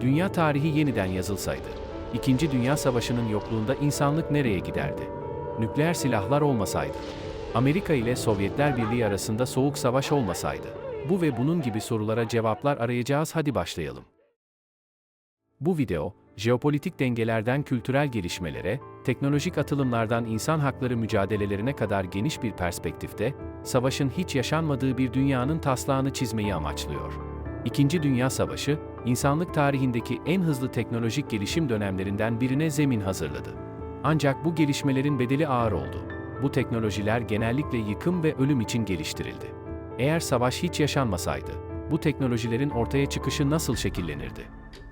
dünya tarihi yeniden yazılsaydı, İkinci Dünya Savaşı'nın yokluğunda insanlık nereye giderdi? Nükleer silahlar olmasaydı, Amerika ile Sovyetler Birliği arasında soğuk savaş olmasaydı, bu ve bunun gibi sorulara cevaplar arayacağız hadi başlayalım. Bu video, jeopolitik dengelerden kültürel gelişmelere, teknolojik atılımlardan insan hakları mücadelelerine kadar geniş bir perspektifte, savaşın hiç yaşanmadığı bir dünyanın taslağını çizmeyi amaçlıyor. İkinci Dünya Savaşı, insanlık tarihindeki en hızlı teknolojik gelişim dönemlerinden birine zemin hazırladı. Ancak bu gelişmelerin bedeli ağır oldu. Bu teknolojiler genellikle yıkım ve ölüm için geliştirildi. Eğer savaş hiç yaşanmasaydı, bu teknolojilerin ortaya çıkışı nasıl şekillenirdi?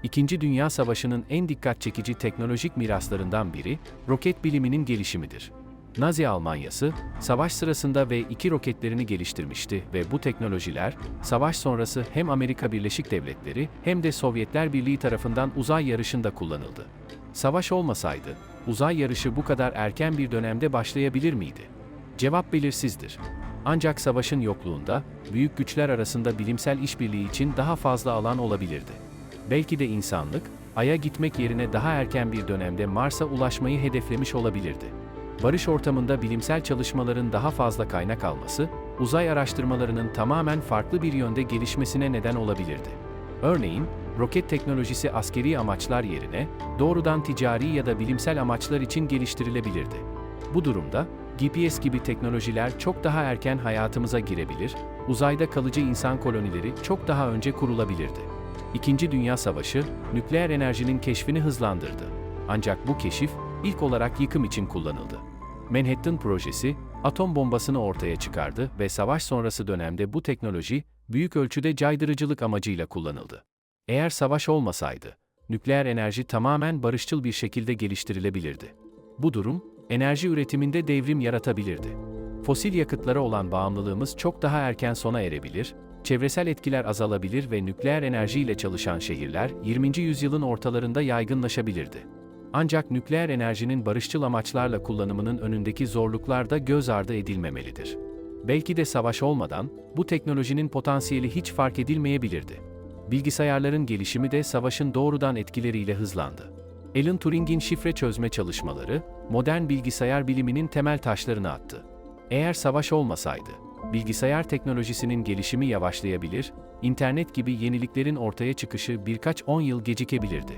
İkinci Dünya Savaşı'nın en dikkat çekici teknolojik miraslarından biri, roket biliminin gelişimidir. Nazi Almanyası, savaş sırasında V-2 roketlerini geliştirmişti ve bu teknolojiler, savaş sonrası hem Amerika Birleşik Devletleri hem de Sovyetler Birliği tarafından uzay yarışında kullanıldı. Savaş olmasaydı, uzay yarışı bu kadar erken bir dönemde başlayabilir miydi? Cevap belirsizdir. Ancak savaşın yokluğunda, büyük güçler arasında bilimsel işbirliği için daha fazla alan olabilirdi. Belki de insanlık, Ay'a gitmek yerine daha erken bir dönemde Mars'a ulaşmayı hedeflemiş olabilirdi. Barış ortamında bilimsel çalışmaların daha fazla kaynak alması, uzay araştırmalarının tamamen farklı bir yönde gelişmesine neden olabilirdi. Örneğin, roket teknolojisi askeri amaçlar yerine doğrudan ticari ya da bilimsel amaçlar için geliştirilebilirdi. Bu durumda, GPS gibi teknolojiler çok daha erken hayatımıza girebilir, uzayda kalıcı insan kolonileri çok daha önce kurulabilirdi. İkinci Dünya Savaşı, nükleer enerjinin keşfini hızlandırdı. Ancak bu keşif, ilk olarak yıkım için kullanıldı. Manhattan Projesi, atom bombasını ortaya çıkardı ve savaş sonrası dönemde bu teknoloji, büyük ölçüde caydırıcılık amacıyla kullanıldı. Eğer savaş olmasaydı, nükleer enerji tamamen barışçıl bir şekilde geliştirilebilirdi. Bu durum, enerji üretiminde devrim yaratabilirdi. Fosil yakıtlara olan bağımlılığımız çok daha erken sona erebilir, çevresel etkiler azalabilir ve nükleer enerjiyle çalışan şehirler 20. yüzyılın ortalarında yaygınlaşabilirdi. Ancak nükleer enerjinin barışçıl amaçlarla kullanımının önündeki zorluklar da göz ardı edilmemelidir. Belki de savaş olmadan bu teknolojinin potansiyeli hiç fark edilmeyebilirdi. Bilgisayarların gelişimi de savaşın doğrudan etkileriyle hızlandı. Alan Turing'in şifre çözme çalışmaları, modern bilgisayar biliminin temel taşlarını attı. Eğer savaş olmasaydı, bilgisayar teknolojisinin gelişimi yavaşlayabilir, internet gibi yeniliklerin ortaya çıkışı birkaç on yıl gecikebilirdi.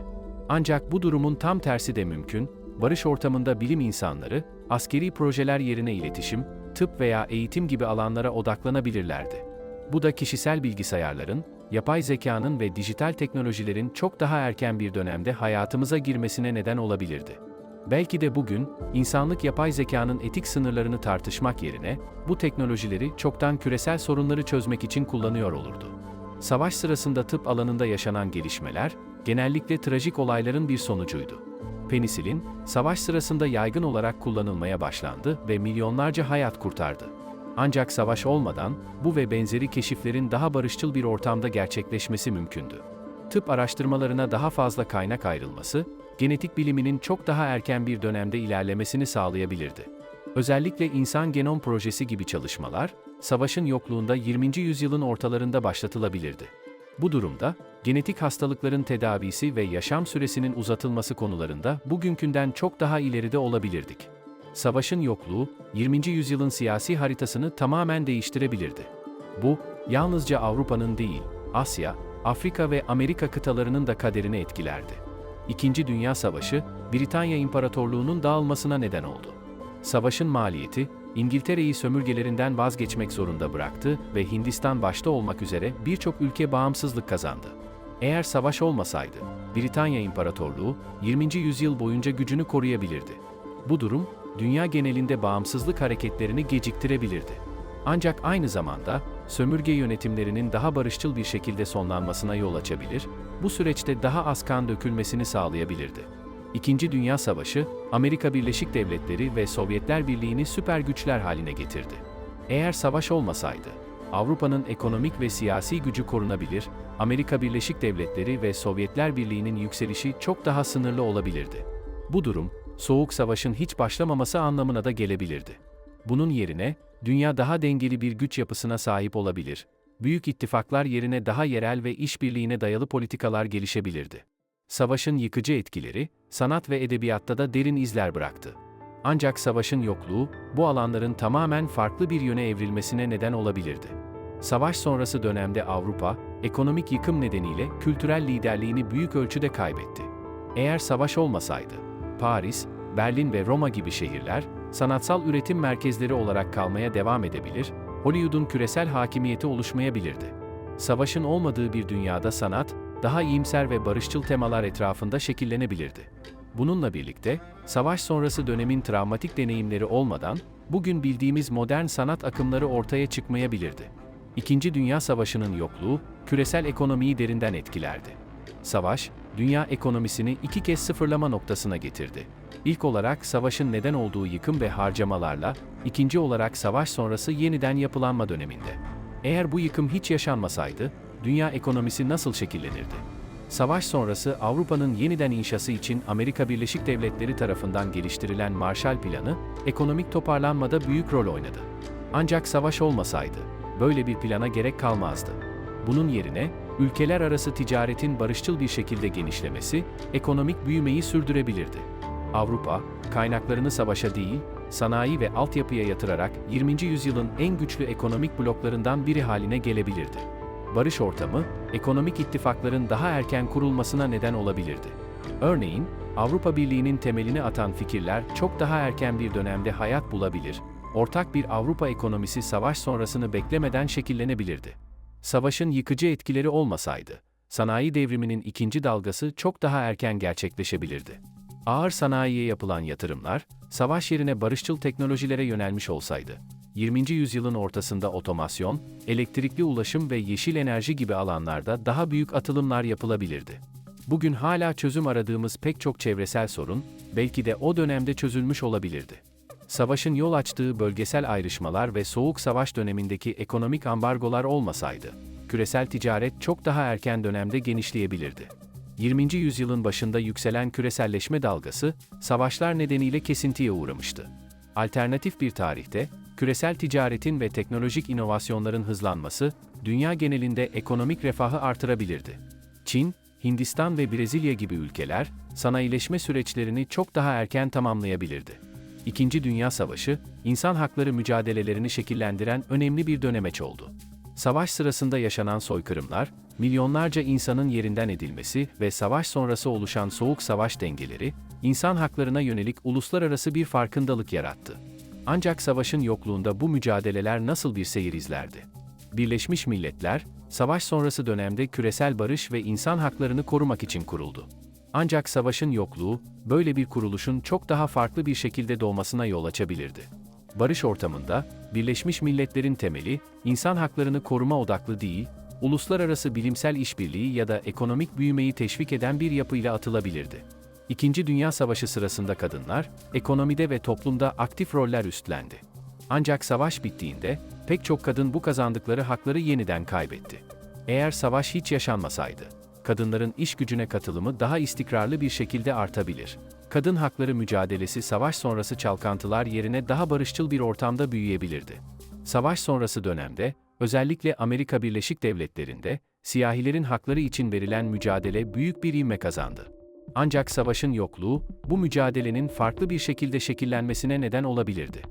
Ancak bu durumun tam tersi de mümkün, barış ortamında bilim insanları, askeri projeler yerine iletişim, tıp veya eğitim gibi alanlara odaklanabilirlerdi. Bu da kişisel bilgisayarların, yapay zekanın ve dijital teknolojilerin çok daha erken bir dönemde hayatımıza girmesine neden olabilirdi. Belki de bugün, insanlık yapay zekanın etik sınırlarını tartışmak yerine, bu teknolojileri çoktan küresel sorunları çözmek için kullanıyor olurdu. Savaş sırasında tıp alanında yaşanan gelişmeler, genellikle trajik olayların bir sonucuydu. Penisilin, savaş sırasında yaygın olarak kullanılmaya başlandı ve milyonlarca hayat kurtardı. Ancak savaş olmadan, bu ve benzeri keşiflerin daha barışçıl bir ortamda gerçekleşmesi mümkündü. Tıp araştırmalarına daha fazla kaynak ayrılması, genetik biliminin çok daha erken bir dönemde ilerlemesini sağlayabilirdi. Özellikle insan genom projesi gibi çalışmalar, savaşın yokluğunda 20. yüzyılın ortalarında başlatılabilirdi. Bu durumda, genetik hastalıkların tedavisi ve yaşam süresinin uzatılması konularında bugünkünden çok daha ileride olabilirdik. Savaşın yokluğu, 20. yüzyılın siyasi haritasını tamamen değiştirebilirdi. Bu, yalnızca Avrupa'nın değil, Asya, Afrika ve Amerika kıtalarının da kaderini etkilerdi. İkinci Dünya Savaşı, Britanya İmparatorluğu'nun dağılmasına neden oldu. Savaşın maliyeti, İngiltere'yi sömürgelerinden vazgeçmek zorunda bıraktı ve Hindistan başta olmak üzere birçok ülke bağımsızlık kazandı. Eğer savaş olmasaydı, Britanya İmparatorluğu 20. yüzyıl boyunca gücünü koruyabilirdi. Bu durum, dünya genelinde bağımsızlık hareketlerini geciktirebilirdi. Ancak aynı zamanda, sömürge yönetimlerinin daha barışçıl bir şekilde sonlanmasına yol açabilir, bu süreçte daha az kan dökülmesini sağlayabilirdi. İkinci Dünya Savaşı, Amerika Birleşik Devletleri ve Sovyetler Birliği'ni süper güçler haline getirdi. Eğer savaş olmasaydı, Avrupa'nın ekonomik ve siyasi gücü korunabilir, Amerika Birleşik Devletleri ve Sovyetler Birliği'nin yükselişi çok daha sınırlı olabilirdi. Bu durum, Soğuk Savaş'ın hiç başlamaması anlamına da gelebilirdi. Bunun yerine, dünya daha dengeli bir güç yapısına sahip olabilir, büyük ittifaklar yerine daha yerel ve işbirliğine dayalı politikalar gelişebilirdi. Savaşın yıkıcı etkileri, sanat ve edebiyatta da derin izler bıraktı. Ancak savaşın yokluğu, bu alanların tamamen farklı bir yöne evrilmesine neden olabilirdi. Savaş sonrası dönemde Avrupa, ekonomik yıkım nedeniyle kültürel liderliğini büyük ölçüde kaybetti. Eğer savaş olmasaydı, Paris, Berlin ve Roma gibi şehirler, sanatsal üretim merkezleri olarak kalmaya devam edebilir, Hollywood'un küresel hakimiyeti oluşmayabilirdi. Savaşın olmadığı bir dünyada sanat, daha iyimser ve barışçıl temalar etrafında şekillenebilirdi. Bununla birlikte, savaş sonrası dönemin travmatik deneyimleri olmadan, bugün bildiğimiz modern sanat akımları ortaya çıkmayabilirdi. İkinci Dünya Savaşı'nın yokluğu, küresel ekonomiyi derinden etkilerdi. Savaş, dünya ekonomisini iki kez sıfırlama noktasına getirdi. İlk olarak savaşın neden olduğu yıkım ve harcamalarla, ikinci olarak savaş sonrası yeniden yapılanma döneminde. Eğer bu yıkım hiç yaşanmasaydı, dünya ekonomisi nasıl şekillenirdi? Savaş sonrası Avrupa'nın yeniden inşası için Amerika Birleşik Devletleri tarafından geliştirilen Marshall Planı, ekonomik toparlanmada büyük rol oynadı. Ancak savaş olmasaydı, böyle bir plana gerek kalmazdı. Bunun yerine, ülkeler arası ticaretin barışçıl bir şekilde genişlemesi, ekonomik büyümeyi sürdürebilirdi. Avrupa, kaynaklarını savaşa değil, sanayi ve altyapıya yatırarak 20. yüzyılın en güçlü ekonomik bloklarından biri haline gelebilirdi. Barış ortamı, ekonomik ittifakların daha erken kurulmasına neden olabilirdi. Örneğin, Avrupa Birliği'nin temelini atan fikirler çok daha erken bir dönemde hayat bulabilir, ortak bir Avrupa ekonomisi savaş sonrasını beklemeden şekillenebilirdi. Savaşın yıkıcı etkileri olmasaydı, sanayi devriminin ikinci dalgası çok daha erken gerçekleşebilirdi. Ağır sanayiye yapılan yatırımlar, savaş yerine barışçıl teknolojilere yönelmiş olsaydı, 20. yüzyılın ortasında otomasyon, elektrikli ulaşım ve yeşil enerji gibi alanlarda daha büyük atılımlar yapılabilirdi. Bugün hala çözüm aradığımız pek çok çevresel sorun, belki de o dönemde çözülmüş olabilirdi. Savaşın yol açtığı bölgesel ayrışmalar ve soğuk savaş dönemindeki ekonomik ambargolar olmasaydı, küresel ticaret çok daha erken dönemde genişleyebilirdi. 20. yüzyılın başında yükselen küreselleşme dalgası, savaşlar nedeniyle kesintiye uğramıştı. Alternatif bir tarihte, küresel ticaretin ve teknolojik inovasyonların hızlanması, dünya genelinde ekonomik refahı artırabilirdi. Çin, Hindistan ve Brezilya gibi ülkeler, sanayileşme süreçlerini çok daha erken tamamlayabilirdi. İkinci Dünya Savaşı, insan hakları mücadelelerini şekillendiren önemli bir dönemeç oldu. Savaş sırasında yaşanan soykırımlar, milyonlarca insanın yerinden edilmesi ve savaş sonrası oluşan soğuk savaş dengeleri, insan haklarına yönelik uluslararası bir farkındalık yarattı. Ancak savaşın yokluğunda bu mücadeleler nasıl bir seyir izlerdi? Birleşmiş Milletler, savaş sonrası dönemde küresel barış ve insan haklarını korumak için kuruldu. Ancak savaşın yokluğu, böyle bir kuruluşun çok daha farklı bir şekilde doğmasına yol açabilirdi. Barış ortamında, Birleşmiş Milletler'in temeli, insan haklarını koruma odaklı değil, uluslararası bilimsel işbirliği ya da ekonomik büyümeyi teşvik eden bir yapıyla atılabilirdi. İkinci Dünya Savaşı sırasında kadınlar, ekonomide ve toplumda aktif roller üstlendi. Ancak savaş bittiğinde, pek çok kadın bu kazandıkları hakları yeniden kaybetti. Eğer savaş hiç yaşanmasaydı, kadınların iş gücüne katılımı daha istikrarlı bir şekilde artabilir. Kadın hakları mücadelesi savaş sonrası çalkantılar yerine daha barışçıl bir ortamda büyüyebilirdi. Savaş sonrası dönemde, özellikle Amerika Birleşik Devletleri'nde, siyahilerin hakları için verilen mücadele büyük bir ivme kazandı. Ancak savaşın yokluğu, bu mücadelenin farklı bir şekilde şekillenmesine neden olabilirdi.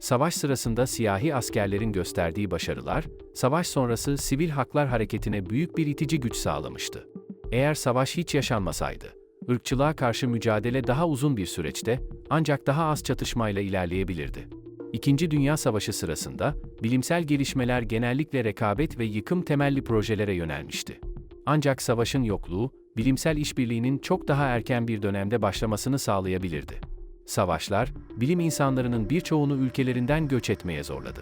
Savaş sırasında siyahi askerlerin gösterdiği başarılar, savaş sonrası sivil haklar hareketine büyük bir itici güç sağlamıştı. Eğer savaş hiç yaşanmasaydı, ırkçılığa karşı mücadele daha uzun bir süreçte, ancak daha az çatışmayla ilerleyebilirdi. İkinci Dünya Savaşı sırasında, bilimsel gelişmeler genellikle rekabet ve yıkım temelli projelere yönelmişti. Ancak savaşın yokluğu, bilimsel işbirliğinin çok daha erken bir dönemde başlamasını sağlayabilirdi. Savaşlar, bilim insanlarının birçoğunu ülkelerinden göç etmeye zorladı.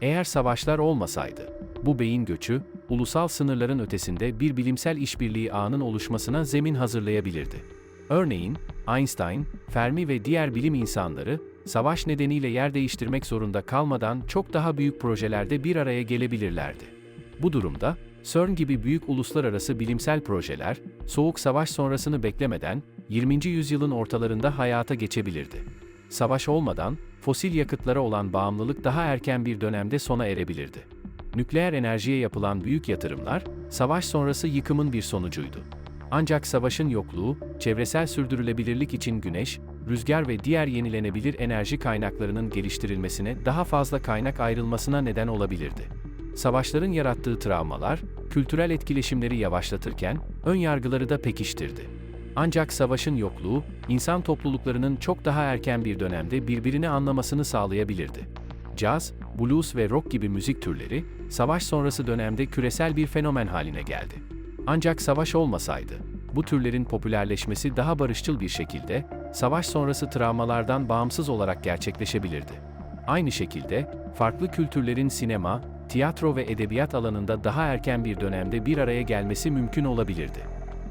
Eğer savaşlar olmasaydı, bu beyin göçü, ulusal sınırların ötesinde bir bilimsel işbirliği ağının oluşmasına zemin hazırlayabilirdi. Örneğin, Einstein, Fermi ve diğer bilim insanları, savaş nedeniyle yer değiştirmek zorunda kalmadan çok daha büyük projelerde bir araya gelebilirlerdi. Bu durumda, CERN gibi büyük uluslararası bilimsel projeler, Soğuk Savaş sonrasını beklemeden 20. yüzyılın ortalarında hayata geçebilirdi. Savaş olmadan, fosil yakıtlara olan bağımlılık daha erken bir dönemde sona erebilirdi. Nükleer enerjiye yapılan büyük yatırımlar, savaş sonrası yıkımın bir sonucuydu. Ancak savaşın yokluğu, çevresel sürdürülebilirlik için güneş, rüzgar ve diğer yenilenebilir enerji kaynaklarının geliştirilmesine daha fazla kaynak ayrılmasına neden olabilirdi. Savaşların yarattığı travmalar, kültürel etkileşimleri yavaşlatırken, ön yargıları da pekiştirdi. Ancak savaşın yokluğu, insan topluluklarının çok daha erken bir dönemde birbirini anlamasını sağlayabilirdi. Caz, blues ve rock gibi müzik türleri, savaş sonrası dönemde küresel bir fenomen haline geldi. Ancak savaş olmasaydı, bu türlerin popülerleşmesi daha barışçıl bir şekilde, savaş sonrası travmalardan bağımsız olarak gerçekleşebilirdi. Aynı şekilde, farklı kültürlerin sinema, tiyatro ve edebiyat alanında daha erken bir dönemde bir araya gelmesi mümkün olabilirdi.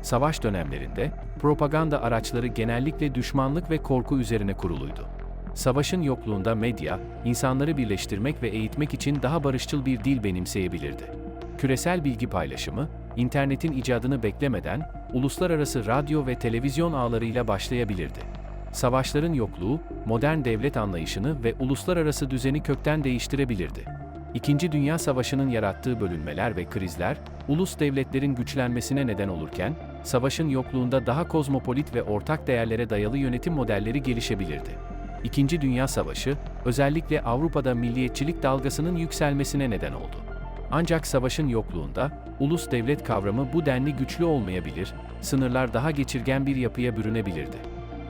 Savaş dönemlerinde, propaganda araçları genellikle düşmanlık ve korku üzerine kuruluydu. Savaşın yokluğunda medya, insanları birleştirmek ve eğitmek için daha barışçıl bir dil benimseyebilirdi. Küresel bilgi paylaşımı, internetin icadını beklemeden, uluslararası radyo ve televizyon ağlarıyla başlayabilirdi. Savaşların yokluğu, modern devlet anlayışını ve uluslararası düzeni kökten değiştirebilirdi. İkinci Dünya Savaşı'nın yarattığı bölünmeler ve krizler, ulus devletlerin güçlenmesine neden olurken, savaşın yokluğunda daha kozmopolit ve ortak değerlere dayalı yönetim modelleri gelişebilirdi. İkinci Dünya Savaşı, özellikle Avrupa'da milliyetçilik dalgasının yükselmesine neden oldu. Ancak savaşın yokluğunda, ulus devlet kavramı bu denli güçlü olmayabilir, sınırlar daha geçirgen bir yapıya bürünebilirdi.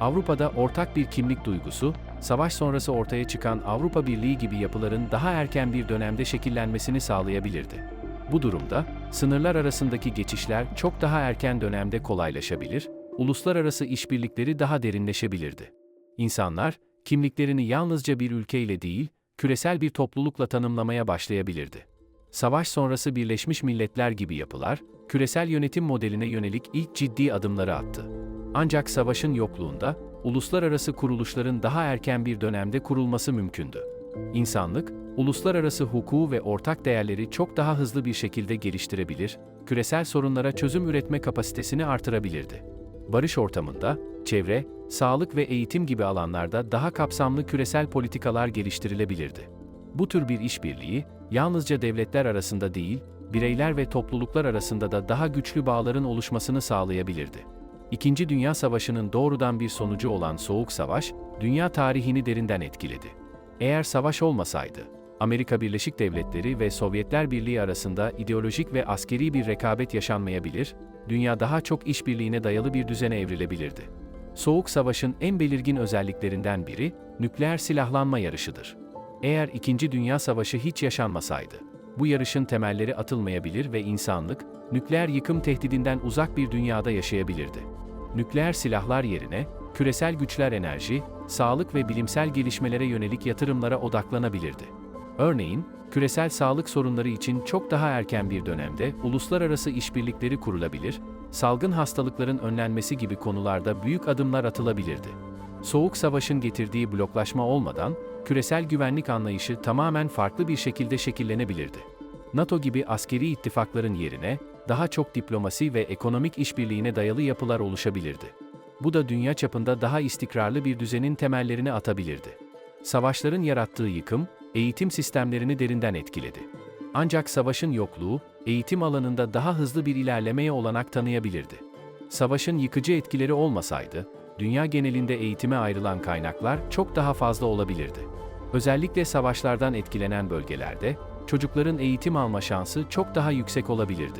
Avrupa'da ortak bir kimlik duygusu, savaş sonrası ortaya çıkan Avrupa Birliği gibi yapıların daha erken bir dönemde şekillenmesini sağlayabilirdi. Bu durumda, sınırlar arasındaki geçişler çok daha erken dönemde kolaylaşabilir, uluslararası işbirlikleri daha derinleşebilirdi. İnsanlar, kimliklerini yalnızca bir ülkeyle değil, küresel bir toplulukla tanımlamaya başlayabilirdi. Savaş sonrası Birleşmiş Milletler gibi yapılar, küresel yönetim modeline yönelik ilk ciddi adımları attı. Ancak savaşın yokluğunda, uluslararası kuruluşların daha erken bir dönemde kurulması mümkündü. İnsanlık, uluslararası hukuku ve ortak değerleri çok daha hızlı bir şekilde geliştirebilir, küresel sorunlara çözüm üretme kapasitesini artırabilirdi. Barış ortamında, çevre, sağlık ve eğitim gibi alanlarda daha kapsamlı küresel politikalar geliştirilebilirdi. Bu tür bir işbirliği, yalnızca devletler arasında değil, bireyler ve topluluklar arasında da daha güçlü bağların oluşmasını sağlayabilirdi. İkinci Dünya Savaşı'nın doğrudan bir sonucu olan Soğuk Savaş, dünya tarihini derinden etkiledi. Eğer savaş olmasaydı, Amerika Birleşik Devletleri ve Sovyetler Birliği arasında ideolojik ve askeri bir rekabet yaşanmayabilir, dünya daha çok işbirliğine dayalı bir düzene evrilebilirdi. Soğuk Savaş'ın en belirgin özelliklerinden biri, nükleer silahlanma yarışıdır. Eğer İkinci Dünya Savaşı hiç yaşanmasaydı, bu yarışın temelleri atılmayabilir ve insanlık, nükleer yıkım tehdidinden uzak bir dünyada yaşayabilirdi. Nükleer silahlar yerine, küresel güçler enerji, sağlık ve bilimsel gelişmelere yönelik yatırımlara odaklanabilirdi. Örneğin, küresel sağlık sorunları için çok daha erken bir dönemde uluslararası işbirlikleri kurulabilir, salgın hastalıkların önlenmesi gibi konularda büyük adımlar atılabilirdi. Soğuk Savaş'ın getirdiği bloklaşma olmadan, küresel güvenlik anlayışı tamamen farklı bir şekilde şekillenebilirdi. NATO gibi askeri ittifakların yerine, daha çok diplomasi ve ekonomik işbirliğine dayalı yapılar oluşabilirdi. Bu da dünya çapında daha istikrarlı bir düzenin temellerini atabilirdi. Savaşların yarattığı yıkım, eğitim sistemlerini derinden etkiledi. Ancak savaşın yokluğu, eğitim alanında daha hızlı bir ilerlemeye olanak tanıyabilirdi. Savaşın yıkıcı etkileri olmasaydı, dünya genelinde eğitime ayrılan kaynaklar çok daha fazla olabilirdi. Özellikle savaşlardan etkilenen bölgelerde, çocukların eğitim alma şansı çok daha yüksek olabilirdi.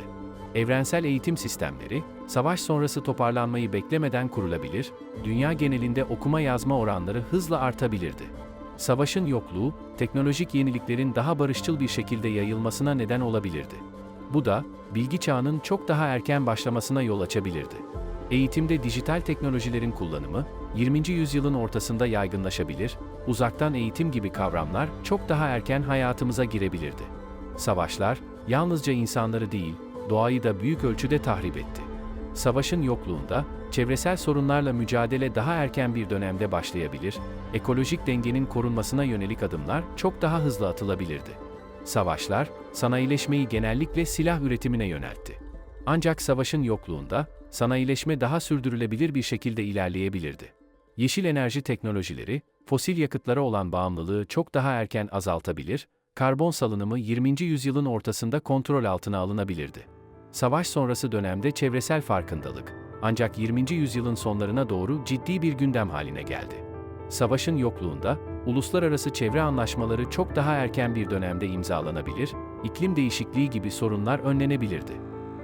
Evrensel eğitim sistemleri, savaş sonrası toparlanmayı beklemeden kurulabilir, dünya genelinde okuma yazma oranları hızla artabilirdi. Savaşın yokluğu, teknolojik yeniliklerin daha barışçıl bir şekilde yayılmasına neden olabilirdi. Bu da, bilgi çağının çok daha erken başlamasına yol açabilirdi. Eğitimde dijital teknolojilerin kullanımı, 20. yüzyılın ortasında yaygınlaşabilir, uzaktan eğitim gibi kavramlar çok daha erken hayatımıza girebilirdi. Savaşlar, yalnızca insanları değil, doğayı da büyük ölçüde tahrip etti. Savaşın yokluğunda, çevresel sorunlarla mücadele daha erken bir dönemde başlayabilir, ekolojik dengenin korunmasına yönelik adımlar çok daha hızlı atılabilirdi. Savaşlar, sanayileşmeyi genellikle silah üretimine yöneltti. Ancak savaşın yokluğunda, sanayileşme daha sürdürülebilir bir şekilde ilerleyebilirdi. Yeşil enerji teknolojileri, fosil yakıtlara olan bağımlılığı çok daha erken azaltabilir, karbon salınımı 20. yüzyılın ortasında kontrol altına alınabilirdi. Savaş sonrası dönemde çevresel farkındalık, ancak 20. yüzyılın sonlarına doğru ciddi bir gündem haline geldi. Savaşın yokluğunda, uluslararası çevre anlaşmaları çok daha erken bir dönemde imzalanabilir, iklim değişikliği gibi sorunlar önlenebilirdi.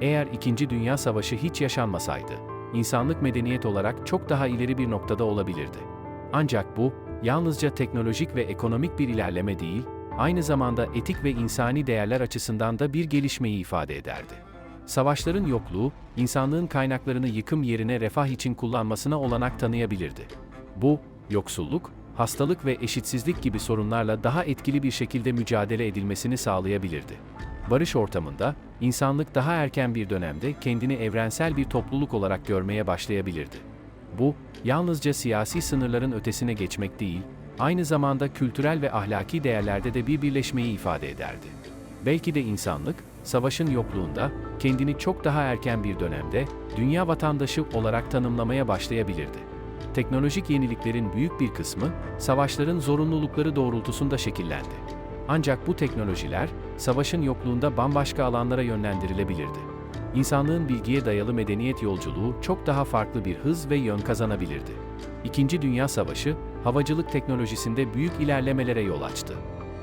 Eğer İkinci Dünya Savaşı hiç yaşanmasaydı, insanlık medeniyet olarak çok daha ileri bir noktada olabilirdi. Ancak bu, yalnızca teknolojik ve ekonomik bir ilerleme değil, aynı zamanda etik ve insani değerler açısından da bir gelişmeyi ifade ederdi. Savaşların yokluğu, insanlığın kaynaklarını yıkım yerine refah için kullanmasına olanak tanıyabilirdi. Bu, yoksulluk, hastalık ve eşitsizlik gibi sorunlarla daha etkili bir şekilde mücadele edilmesini sağlayabilirdi. Barış ortamında, insanlık daha erken bir dönemde kendini evrensel bir topluluk olarak görmeye başlayabilirdi. Bu, yalnızca siyasi sınırların ötesine geçmek değil, aynı zamanda kültürel ve ahlaki değerlerde de bir birleşmeyi ifade ederdi. Belki de insanlık, savaşın yokluğunda, kendini çok daha erken bir dönemde, dünya vatandaşı olarak tanımlamaya başlayabilirdi. Teknolojik yeniliklerin büyük bir kısmı, savaşların zorunlulukları doğrultusunda şekillendi. Ancak bu teknolojiler, savaşın yokluğunda bambaşka alanlara yönlendirilebilirdi. İnsanlığın bilgiye dayalı medeniyet yolculuğu çok daha farklı bir hız ve yön kazanabilirdi. İkinci Dünya Savaşı, havacılık teknolojisinde büyük ilerlemelere yol açtı.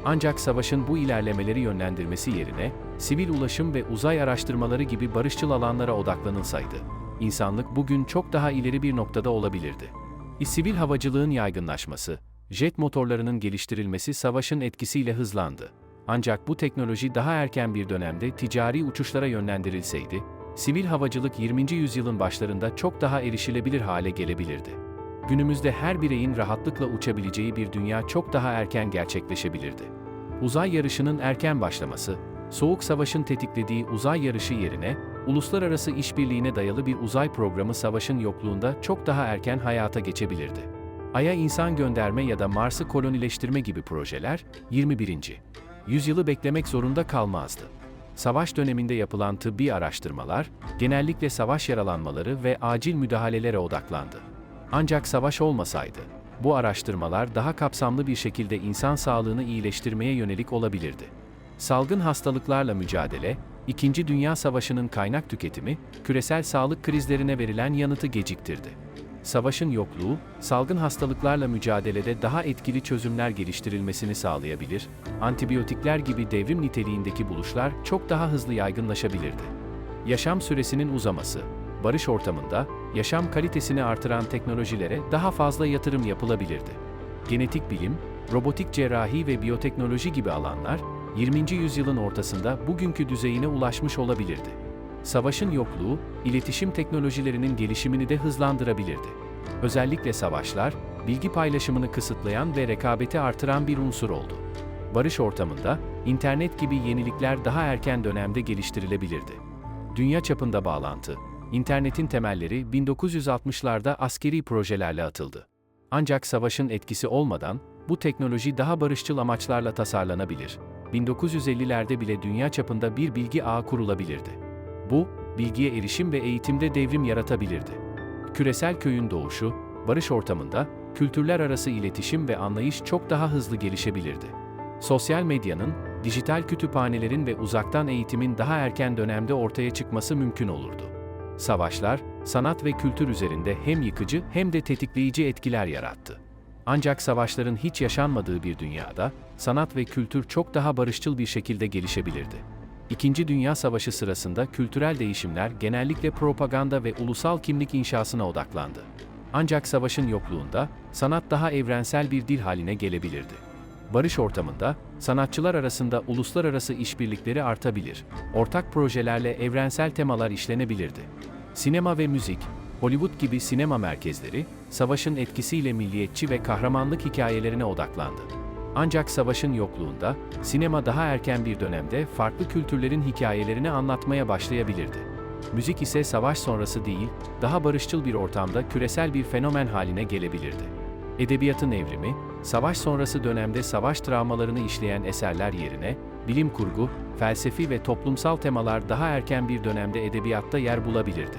Ancak savaşın bu ilerlemeleri yönlendirmesi yerine, sivil ulaşım ve uzay araştırmaları gibi barışçıl alanlara odaklanılsaydı, insanlık bugün çok daha ileri bir noktada olabilirdi. E, Sivil havacılığın yaygınlaşması, jet motorlarının geliştirilmesi savaşın etkisiyle hızlandı. Ancak bu teknoloji daha erken bir dönemde ticari uçuşlara yönlendirilseydi, sivil havacılık 20. yüzyılın başlarında çok daha erişilebilir hale gelebilirdi. Günümüzde her bireyin rahatlıkla uçabileceği bir dünya çok daha erken gerçekleşebilirdi. Uzay yarışının erken başlaması, Soğuk Savaş'ın tetiklediği uzay yarışı yerine, uluslararası işbirliğine dayalı bir uzay programı savaşın yokluğunda çok daha erken hayata geçebilirdi. Ay'a insan gönderme ya da Mars'ı kolonileştirme gibi projeler, 21. yüzyılı beklemek zorunda kalmazdı. Savaş döneminde yapılan tıbbi araştırmalar, genellikle savaş yaralanmaları ve acil müdahalelere odaklandı. Ancak savaş olmasaydı, bu araştırmalar daha kapsamlı bir şekilde insan sağlığını iyileştirmeye yönelik olabilirdi. Salgın hastalıklarla mücadele, İkinci Dünya Savaşı'nın kaynak tüketimi, küresel sağlık krizlerine verilen yanıtı geciktirdi. Savaşın yokluğu, salgın hastalıklarla mücadelede daha etkili çözümler geliştirilmesini sağlayabilir, antibiyotikler gibi devrim niteliğindeki buluşlar çok daha hızlı yaygınlaşabilirdi. Yaşam süresinin uzaması, barış ortamında, yaşam kalitesini artıran teknolojilere daha fazla yatırım yapılabilirdi. Genetik bilim, robotik cerrahi ve biyoteknoloji gibi alanlar, 20. yüzyılın ortasında bugünkü düzeyine ulaşmış olabilirdi. Savaşın yokluğu, iletişim teknolojilerinin gelişimini de hızlandırabilirdi. Özellikle savaşlar, bilgi paylaşımını kısıtlayan ve rekabeti artıran bir unsur oldu. Barış ortamında, internet gibi yenilikler daha erken dönemde geliştirilebilirdi. Dünya çapında bağlantı, internetin temelleri 1960'larda askeri projelerle atıldı. Ancak savaşın etkisi olmadan, bu teknoloji daha barışçıl amaçlarla tasarlanabilir. 1950'lerde bile dünya çapında bir bilgi ağı kurulabilirdi. Bu, bilgiye erişim ve eğitimde devrim yaratabilirdi. Küresel köyün doğuşu, barış ortamında, kültürler arası iletişim ve anlayış çok daha hızlı gelişebilirdi. Sosyal medyanın, dijital kütüphanelerin ve uzaktan eğitimin daha erken dönemde ortaya çıkması mümkün olurdu. Savaşlar, sanat ve kültür üzerinde hem yıkıcı hem de tetikleyici etkiler yarattı. Ancak savaşların hiç yaşanmadığı bir dünyada, sanat ve kültür çok daha barışçıl bir şekilde gelişebilirdi. İkinci Dünya Savaşı sırasında kültürel değişimler genellikle propaganda ve ulusal kimlik inşasına odaklandı. Ancak savaşın yokluğunda, sanat daha evrensel bir dil haline gelebilirdi. Barış ortamında, sanatçılar arasında uluslararası işbirlikleri artabilir, ortak projelerle evrensel temalar işlenebilirdi. Sinema ve müzik, Hollywood gibi sinema merkezleri, savaşın etkisiyle milliyetçi ve kahramanlık hikayelerine odaklandı. Ancak savaşın yokluğunda, sinema daha erken bir dönemde farklı kültürlerin hikayelerini anlatmaya başlayabilirdi. Müzik ise savaş sonrası değil, daha barışçıl bir ortamda küresel bir fenomen haline gelebilirdi. Edebiyatın evrimi, savaş sonrası dönemde savaş travmalarını işleyen eserler yerine, bilim kurgu, felsefi ve toplumsal temalar daha erken bir dönemde edebiyatta yer bulabilirdi.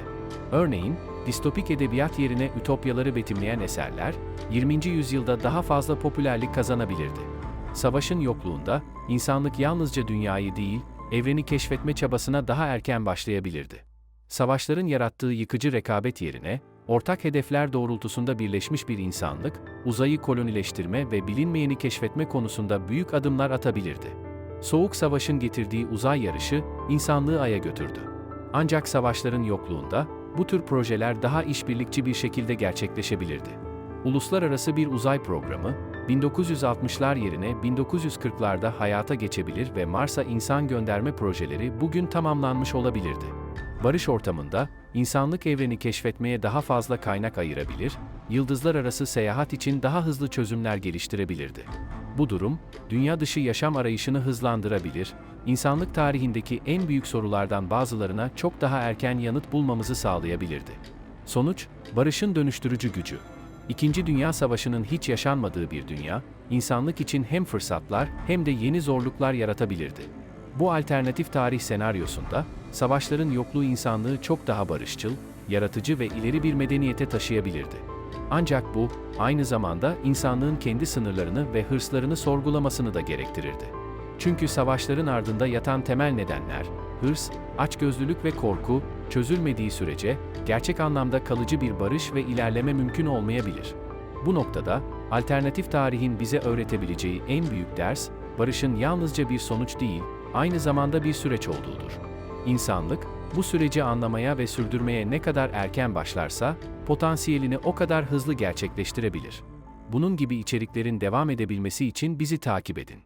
Örneğin, distopik edebiyat yerine ütopyaları betimleyen eserler, 20. yüzyılda daha fazla popülerlik kazanabilirdi. Savaşın yokluğunda, insanlık yalnızca dünyayı değil, evreni keşfetme çabasına daha erken başlayabilirdi. Savaşların yarattığı yıkıcı rekabet yerine, ortak hedefler doğrultusunda birleşmiş bir insanlık, uzayı kolonileştirme ve bilinmeyeni keşfetme konusunda büyük adımlar atabilirdi. Soğuk Savaş'ın getirdiği uzay yarışı, insanlığı Ay'a götürdü. Ancak savaşların yokluğunda, bu tür projeler daha işbirlikçi bir şekilde gerçekleşebilirdi. Uluslararası bir uzay programı, 1960'lar yerine 1940'larda hayata geçebilir ve Mars'a insan gönderme projeleri bugün tamamlanmış olabilirdi. Barış ortamında, insanlık evreni keşfetmeye daha fazla kaynak ayırabilir, yıldızlar arası seyahat için daha hızlı çözümler geliştirebilirdi. Bu durum, dünya dışı yaşam arayışını hızlandırabilir, insanlık tarihindeki en büyük sorulardan bazılarına çok daha erken yanıt bulmamızı sağlayabilirdi. Sonuç, barışın dönüştürücü gücü. İkinci Dünya Savaşı'nın hiç yaşanmadığı bir dünya, insanlık için hem fırsatlar hem de yeni zorluklar yaratabilirdi. Bu alternatif tarih senaryosunda, savaşların yokluğu insanlığı çok daha barışçıl, yaratıcı ve ileri bir medeniyete taşıyabilirdi. Ancak bu, aynı zamanda insanlığın kendi sınırlarını ve hırslarını sorgulamasını da gerektirirdi. Çünkü savaşların ardında yatan temel nedenler, hırs, açgözlülük ve korku, çözülmediği sürece gerçek anlamda kalıcı bir barış ve ilerleme mümkün olmayabilir. Bu noktada, alternatif tarihin bize öğretebileceği en büyük ders, barışın yalnızca bir sonuç değil, aynı zamanda bir süreç olduğudur. İnsanlık, bu süreci anlamaya ve sürdürmeye ne kadar erken başlarsa, potansiyelini o kadar hızlı gerçekleştirebilir. Bunun gibi içeriklerin devam edebilmesi için bizi takip edin.